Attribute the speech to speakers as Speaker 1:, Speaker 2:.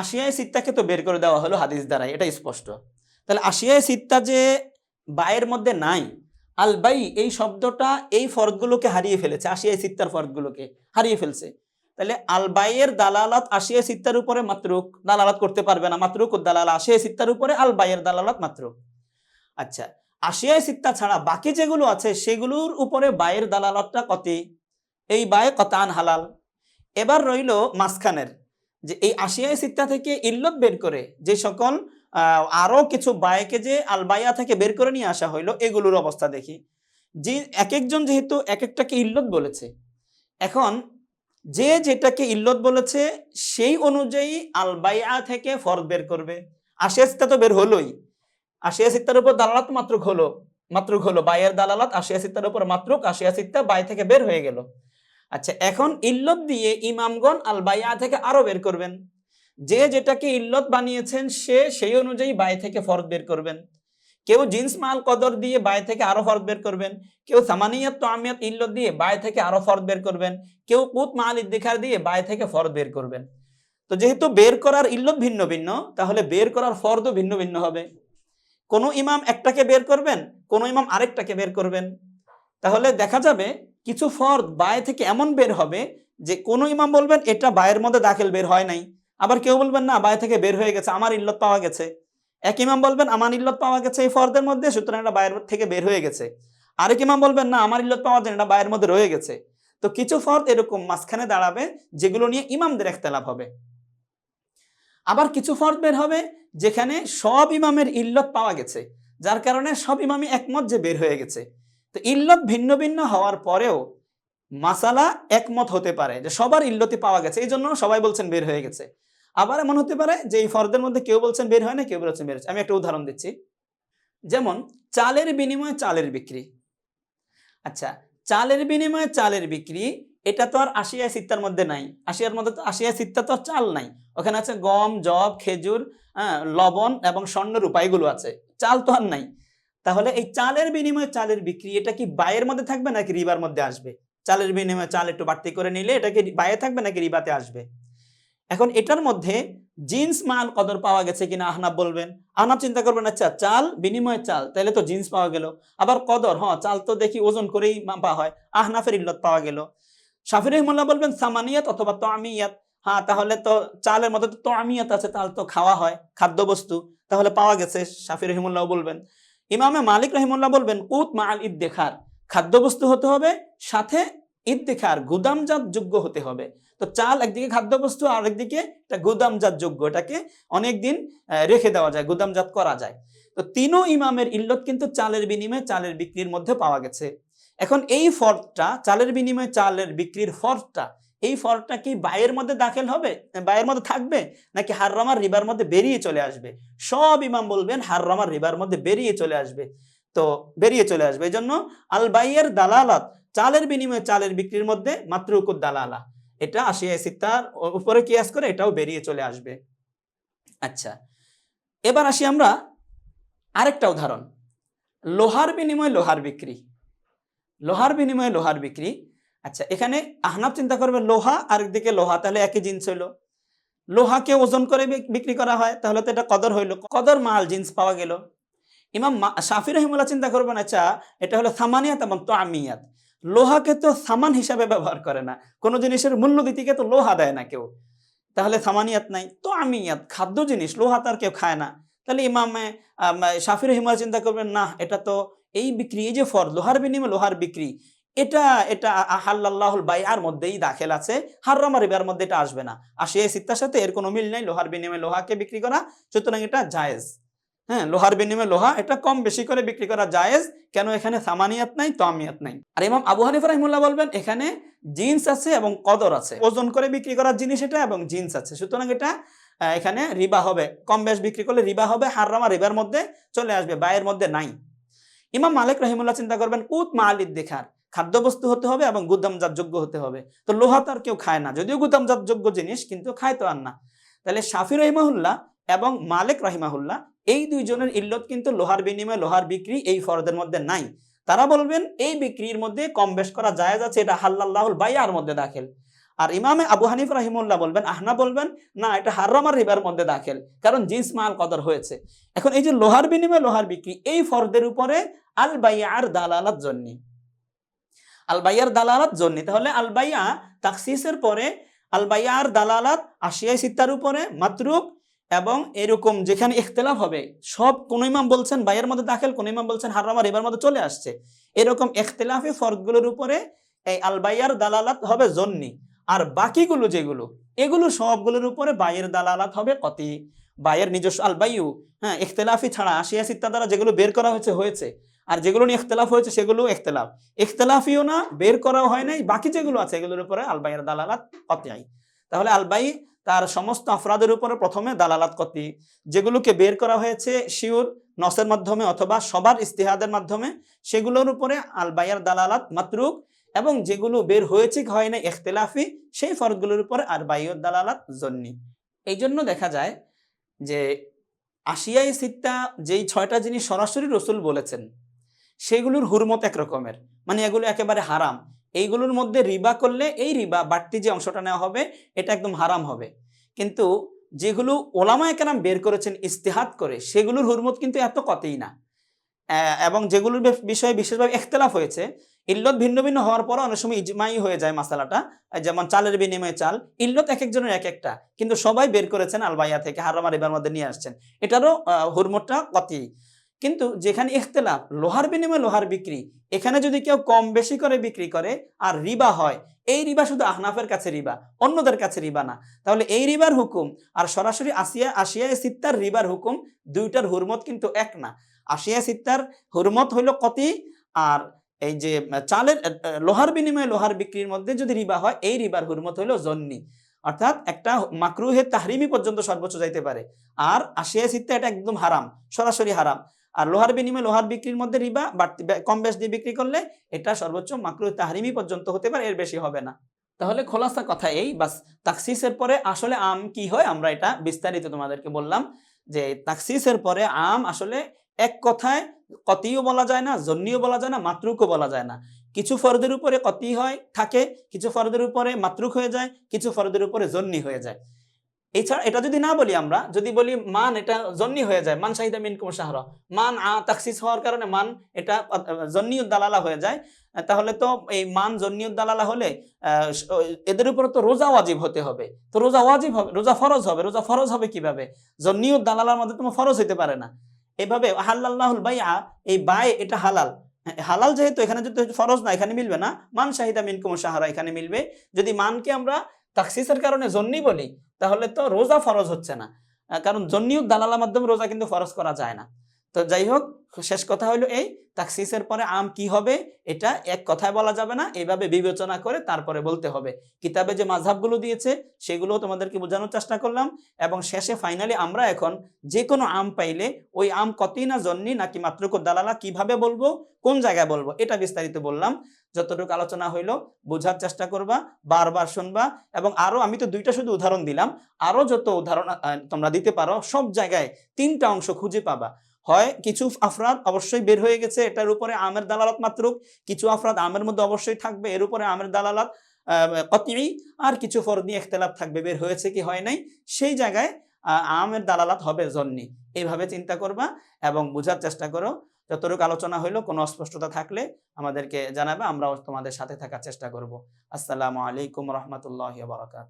Speaker 1: আশিয়ায় সিত্তাকে তো বের করে দেওয়া হলো হাদিস দ্বারাই এটা স্পষ্ট। তাহলে আশিয়ায় সিত্তা যে বায়ের মধ্যে নাই, আল বাই এই শব্দটা এই ফরদগুলোকে হারিয়ে ফেলেছে, আশিয়ায় সিত্তার ফরদগুলোকে হারিয়ে ফেলছে। তাহলে আল বাইয়ের দালালাত আশিয়া সিত্তার উপরে মাত্রুক, দালালাত করতে পারবে না, মাত্রুক দালাল দালালা আশিয়া সিত্তার উপরে আল বাইয়ের দালালাত মাত্রুক। আচ্ছা আশিয়ায় সিত্তা ছাড়া বাকি যেগুলো আছে, সেগুলোর উপরে বায়ের দালালাতটা কতি? এই বায়ে কতান হালাল। এবার রইল মাঝখানের। যে এই আশিয়ায় সিত্তা থেকে ইল্লত বের করে যে সকল আহ, আরও কিছু বায়কে যে আলবাইয়া থেকে বের করে নিয়ে আসা হইল এগুলোর অবস্থা দেখি। যে এক একজন যেহেতু এক একটাকে ইল্লত বলেছে এখন যে যেটাকে ইল্লত বলেছে সেই অনুযায়ী আলবাইয়া থেকে ফরদ বের করবে। আশিয়া সিত্তা তো বের হলোই। আশিয়া সিত্তার উপর দালালাত মাত্র হলো মাত্র হলো বাইয়ের দালালাত আশিয়া সিত্তার উপর মাত্র আশিয়া সিত্তা বাই থেকে বের হয়ে গেল। আচ্ছা এখন ইল্লত দিয়ে ইমামগণ আল বাইয়া থেকে আরও বের করবেন। যে যেটাকে ইল্লত বানিয়েছেন সে সেই অনুযায়ী বাই থেকে ফরদ বের করবেন। কেউ জিন্স মাল কদর দিয়ে বাই থেকে আরও ফরদ বের করবেন। কেউ সামানিয়াত তো আমিয়াত ইল্লত দিয়ে বাই থেকে আরও ফরদ বের করবেন। কেউ কুত মাল ইদ্দিখার দিয়ে বাই থেকে ফরদ বের করবেন। তো যেহেতু বের করার ইল্লত ভিন্ন ভিন্ন, তাহলে বের করার ফরদও ভিন্ন ভিন্ন হবে। কোন ইমাম একটাকে বের করবেন, কোন ইমাম আরেকটাকে বের করবেন। তাহলে দেখা যাবে কিছু ফরদ বায় থেকে এমন বের হবে যে কোন ইমাম বলবেন, এটা বায়ের মধ্যে দাখিল বের হয় নাই। আবার কেউ বলবেন, না বায় থেকে বের হয়ে গেছে, আমার ইল্লত পাওয়া গেছে। এক ইমাম বলবেন, আমার ইল্লত পাওয়া গেছে এই ফরদের মধ্যে, সুতরাং এটা বায়ের থেকে বের হয়ে গেছে। আরেক ইমাম বলবেন, না, আমার ইল্লত পাওয়া যায় এটা বায়ের মধ্যে রয়ে গেছে। তো কিছু ফর্দ এরকম মাঝখানে দাঁড়াবে যেগুলো নিয়ে ইমামদের একতলাপ হবে। আবার কিছু ফর্দ বের হবে যেখানে সব ইমামের ইল্লত পাওয়া গেছে, যার কারণে সব ইমামই একমত যে বের হয়ে গেছে। তো ইল্লত ভিন্ন ভিন্ন হওয়ার পরেও মাসালা একমত হতে পারে, যে সবার ইল্লতি পাওয়া গেছে এই জন্য সবাই বলছেন বের হয়ে গেছে। আবার এমন হতে পারে যে এই ফর্দের মধ্যে কেউ বলছেন বের হয় না কেউ বলছেন বের হচ্ছে আমি একটা উদাহরণ দিচ্ছি। যেমন, চালের বিনিময়ে চালের বিক্রি। আচ্ছা চালের বিনিময়ে চালের বিক্রি, এটা তো আর আশিয়া সিত্তার মধ্যে নাই। আশিয়ার মধ্যে তো আশিয়া সিত্তা তো চাল নাই। ওখানে আছে গম জব খেজুর হ্যাঁ লবণ এবং স্বর্ণ রূপা এগুলো আছে। চাল তো আর নাই। তাহলে এই চালের বিনিময়ে চালের বিক্রি, এটা কি বায়ের মধ্যে থাকবে নাকি রিবার মধ্যে আসবে? চালের বিনিময়ে চাল একটু বাড়তি করে নিলে এটা কি বায়ে থাকবে নাকি রিবাতে আসবে? এখন এটার মধ্যে জিন্স মাল কদর পাওয়া গেছে কিনা আহনাব বলবেন। আহনাব চিন্তা করবেন আচ্ছা চাল, বিনিময়ে চাল, তাহলে তো জিন্স পাওয়া গেল। আবার কদর হ্যাঁ চাল তো দেখি ওজন করেই মাপা হয়, আহনাফের ইল্লত পাওয়া গেল। শাফির রহমুল্লাহ বলবেন, সামানিয়াত অথবা তো আমিয়াত হ্যাঁ তাহলে তো চালের মধ্যে তো আমিয়াত আছে চাল তো খাওয়া হয়, খাদ্যবস্তু, তাহলে পাওয়া গেছে শাফির রহিমুল্লাহ বলবেন। ইমামে মালিক রহিমুল্লাহ বলবেন কুত মাল দেখার খাদ্যবস্তু হতে হবে, সাথে ঈদ দেখার গুদামজাত যোগ্য হতে হবে। তো চাল একদিকে খাদ্যবস্তু আর একদিকে এটা গুদামজাত যোগ্য। এটাকে অনেকদিন রেখে দেওয়া যায়, গুদামজাত করা যায়। তো তিনও ইমামের ইল্লত কিন্তু চালের বিনিময়ে চালের বিক্রির মধ্যে পাওয়া গেছে। এখন এই ফর্দটা, চালের বিনিময়ে চালের বিক্রির ফর্দটা এই ফর্দটা কি বায়ের মধ্যে দাখিল হবে? বায়ের মধ্যে থাকবে? নাকি হাররামার রিবার মধ্যে বেরিয়ে চলে আসবে? সব ইমাম বলবেন হাররামার রিবার মধ্যে বেরিয়ে চলে আসবে। তো বেরিয়ে চলে আসবে। এই জন্য আল বাইয়ের দালালাত, চালের বিনিময়ে চালের বিক্রির মধ্যে মাত্রুকুদ দালালা। এটা আশিয়া সিত্তার উপরে কিয়াস করে এটাও বেরিয়ে চলে আসবে। আচ্ছা এবার আসি আমরা আরেকটা উদাহরণ। লোহার বিনিময়ে লোহার বিক্রি। লোহার বিনিময়ে লোহার বিক্রি। আচ্ছা এখানে আহনাব চিন্তা করবে লোহা আরেকদিকে লোহা, তাহলে একই জিনিস হইল। লোহাকে ওজন করে বিক্রি করা হয়, তাহলে তো এটা কদর হইল। কদর মাল, জিন্স পাওয়া গেল। ইমাম শাফি রহিমুল্লাহ চিন্তা করবেন আচ্ছা এটা হলো সামানিয়াত এবং তো আমিয়াত লোহাকে তো সামান হিসাবে ব্যবহার করে না। কোনো জিনিসের মূল্য দিতিকে তো লোহা দেয় না কেউ। তাহলে সামানিয়াত নাই তো আমিয়াত খাদ্য জিনিস, লোহা তার কেউ খায় না। তাহলে ইমামে শাফি রহিমুল্লাহ চিন্তা করবেন, না, এটা তো এই বিক্রি, এই যে ফর, লোহার বিনিময়ে লোহার বিক্রি এটা এটা হাল্লাহুল বাইয়ার মধ্যেই দাখেল আছে। হাররামা রিবার মধ্যে এটা আসবে না। আর সে সিত্তার সাথে এর কোনো মিল নাই। লোহার বিনিময়ে লোহাকে বিক্রি করা, সুতরাং এটা জায়েজ। হ্যাঁ লোহার বিনিময়ে লোহা এটা কম বেশি করে বিক্রি করা জায়েজ। কেন এখানে সামানিয়াত নাই, তামিয়াত নাই? আর ইমাম আবু হানিফা রাহিমুল্লাহ বলবেন, এখানে জিন্স আছে এবং কদর আছে। ওজন করে বিক্রি করার জিনিস এটা এবং জিন্স আছে। সুতরাং এটা এখানে রিবা হবে। কম বেশ বিক্রি করলে রিবা হবে, হাররামা রিবার মধ্যে চলে আসবে বায়ের মধ্যে নাই। ইমাম মালিক রহিমুল্লাহ চিন্তা করবেন কুত মালিদ দেখার। খাদ্যবস্তু হতে হবে এবং গুদামজাত যোগ্য হতে হবে। তো লোহা তো আর কেউ খায় না। যদিও গুদামজাত যোগ্য জিনিস, কিন্তু খায় তো আর না। তাহলে শাফি রহিমাহুল্লাহ এবং মালিক রহিমাহুল্লাহ, এই দুইজনের ইল্লত কিন্তু লোহার বিনিময়ে লোহার বিক্রি এই ফরদের মধ্যে নাই। তারা বলবেন, এই বিক্রির মধ্যে কম বেশ করা জায়েজ আছে, এটা হাল্লাহুল বাইয়ার মধ্যে দাখিল। আর ইমামে আবু হানিফ রাহিমুল্লাহ বলবেন আহনা বলবেন, না, এটা হারাম আর রিবার মধ্যে দাখিল, কারণ জিন্স মাল কদর হয়েছে। এখন এই যে লোহার বিনিময়ে লোহার বিক্রি, এই ফর্দের উপরে আল বাইয়ার দালালাত জন্যি। আল বাইয়ার দালালাত জন্যি। তাহলে আলবাইয়া তাকসিসের পরে আলবাইয়ার দালালাত আশিয়াই সিত্তার উপরে মাতরুক এবং এরকম যেখানে ইখতলাফ হবে, সব কোন ইমাম বলছেন বাইয়ের মধ্যে দাখিল, কোন ইমাম বলছেন হারামার এবার মধ্যে চলে আসছে। এরকম ইখতলাফি ফর্দগুলোর উপরে এই আলবাইয়ার দালালাত হবে জন্নি আর বাকিগুলো যেগুলো, এগুলো সবগুলোর উপরে বাইয়ের দালালাত হবে কতি। বাইয়ের নিজস্ব আল বাইউ হ্যাঁ ইখতলাফি ছাড়া আশিয়া সিত্তা দ্বারা যেগুলো বের করা হয়েছে হয়েছে। আর যেগুলো নিয়ে ইখতলাফ হয়েছে, সেগুলো ইখতলাফ। ইখতলাফিও না, বের করাও হয় নাই, বাকি যেগুলো আছে, এগুলোর উপরে আল বাইয়ের দালালাত কতিয়াই তাহলে আলবাই তার সমস্ত আফরাদের উপরে প্রথমে দালালাত কতি যেগুলোকে বের করা হয়েছে শিউর, নসের মাধ্যমে অথবা সবার ইস্তেহাদের মাধ্যমে, সেগুলোর উপরে আল বাইয়ের দালালাত মাতরুক এবং যেগুলো বের হয়েছে হয় না ইখতলাফি, সেই ফরদগুলোর উপরে আর বাইয়ুদ দালালাত জন্নি এই জন্য দেখা যায় যে আশিয়াই সিত্তা যেই ছয়টা জিনিস সরাসরি রসুল বলেছেন সেগুলোর হুরমত এক রকমের মানে এগুলো একেবারে হারাম। এইগুলোর মধ্যে রিবা করলে এই রিবা, বাড়তি যে অংশটা নেওয়া হবে, এটা একদম হারাম হবে। কিন্তু যেগুলো ওলামা একরাম বের করেছেন ইস্তেহাত করে, সেগুলোর হুরমত কিন্তু এত কতেই না। এবং যেগুলোর বিষয়ে বিশেষভাবে ইখতলাফ হয়েছে, ইল্লত ভিন্ন ভিন্ন হওয়ার পরও অনেক সময় ইজমাই হয়ে যায় মাসালাটা। এই যেমন চালের বিনিময়ে চাল, ইল্লত এক একজনের এক একটা কিন্তু সবাই বের করেছেন আলবাইয়া থেকে হারামা রিবার মধ্যে নিয়ে আসছেন। এটারও হুরমতটা কতি কিন্তু যেখানে ইখতলাফ, লোহার বিনিময়ে লোহার বিক্রি, এখানে যদি কেউ কম বেশি করে বিক্রি করে আর রিবা হয়, এই রিবা শুধু আহনাফের কাছে রিবা, অন্যদের কাছে রিবা না। তাহলে এই রিবার হুকুম আর সরাসরি আসিয়া আসিয়া সিত্তার রিবার হুকুম, দুইটার হুরমত কিন্তু এক না। আসিয়া সিত্তার হুরমত হইল কতি আর এই যে চালের লোহার বিনিময়ে লোহার বিক্রির মধ্যে যদি রিবা হয়, এই রিবার হুরমত হইল জন্নি। অর্থাৎ একটা মাকরুহে তাহরিমি পর্যন্ত সর্বোচ্চ যাইতে পারে। আর আসিয়া সিত্তা এটা একদম হারাম, সরাসরি হারাম। আর লোহার বিনিময়ে লোহার বিক্রির মধ্যে রিবা বাড়তি কম বেশ দিয়ে বিক্রি করলে এটা সর্বোচ্চ মাকরুহ তাহরিমি পর্যন্ত হতে পারে, এর বেশি হবে না। তাহলে খোলাসা কথা এই, বাস তাকসিসের পরে আসলে আম কি হয়? আমরা এটা বিস্তারিত তোমাদেরকে বললাম যে তাকসিসের পরে আম আসলে এক কথায় কতিও বলা যায় না জন্নিও বলা যায় না মাতরুকও বলা যায় না। কিছু ফরদের উপরে কতি হয়, থাকে, কিছু ফরদের উপরে মাতরুক হয়ে যায়, কিছু ফরদের উপরে জন্নি হয়ে যায়। এছাড়া এটা যদি না বলি আমরা যদি বলি মান এটা জন্নি হয়ে যায় মান শাহিদা মিন কুম শাহর মান আ তাকসিস হওয়ার কারণে মান এটা জন্নিউদ দালালা হয়ে যায় তাহলে তো এই মান জন্নিউদ দালালা হলে এদের উপরে তো রোজা ওয়াজিব হতে হবে। তো রোজা ওয়াজিব হবে রোজা ফরজ হবে রোজা ফরজ হবে কীভাবে? জন্নিউদ দালালার মধ্যে তোমার ফরজ হতে পারে না। এভাবে হাল্লাহুল আ এই বাই এটা হালাল। হ্যাঁ, হালাল যেহেতু এখানে যদি ফরজ না এখানে মিলবে না। মান শাহিদা মিন কুম শাহরা এখানে মিলবে। যদি মানকে আমরা তাকসিসের কারণে জন্নি বলি, তাহলে তো রোজা ফরজ হচ্ছে না। কারণ জন্নিও দালালার মাধ্যমে রোজা কিন্তু ফরজ করা যায় না। তো যাই হোক শেষ কথা হলো এই, তাকসিসের পরে আম কি হবে, এটা এক কথায় বলা যাবে না এইভাবে বিবেচনা করে তারপরে বলতে হবে। কিতাবে যে মাঝহাবগুলো দিয়েছে সেগুলো তোমাদেরকে বোঝানোর চেষ্টা করলাম, এবং শেষে ফাইনালি আমরা এখন যে কোনো আম পাইলে, ওই আম কতই না জন্নি নাকি মাত্র দালালা কীভাবে বলব, কোন জায়গায় বলব, এটা বিস্তারিত বললাম। যতটুকু আলোচনা হইল, বোঝার চেষ্টা করবা, বারবার শুনবা, এবং আরও আমি তো দুইটা শুধু উদাহরণ দিলাম, আরও যত উদাহরণ তোমরা দিতে পারো, সব জায়গায় তিনটা অংশ খুঁজে পাবা। হয় কিছু আফরাদ অবশ্যই বের হয়ে গেছে, এটার উপরে আমের দালালাত মাত্র। কিছু আফরাদ আমের মধ্যে অবশ্যই থাকবে, এর উপরে আমের দালালাত কতি আর কিছু ফরদি ইখতলাফ থাকবে, বের হয়েছে কি হয় নাই, সেই জায়গায় আমের দালালাত হবে জন্নি এইভাবে চিন্তা করবা এবং বোঝার চেষ্টা করো। যতটুকু আলোচনা হইল, কোনো অস্পষ্টতা থাকলে আমাদেরকে জানাবে, আমরাও তোমাদের সাথে থাকার চেষ্টা করব। আসসালামু আলাইকুম রহমতুল্লাহ বারকাত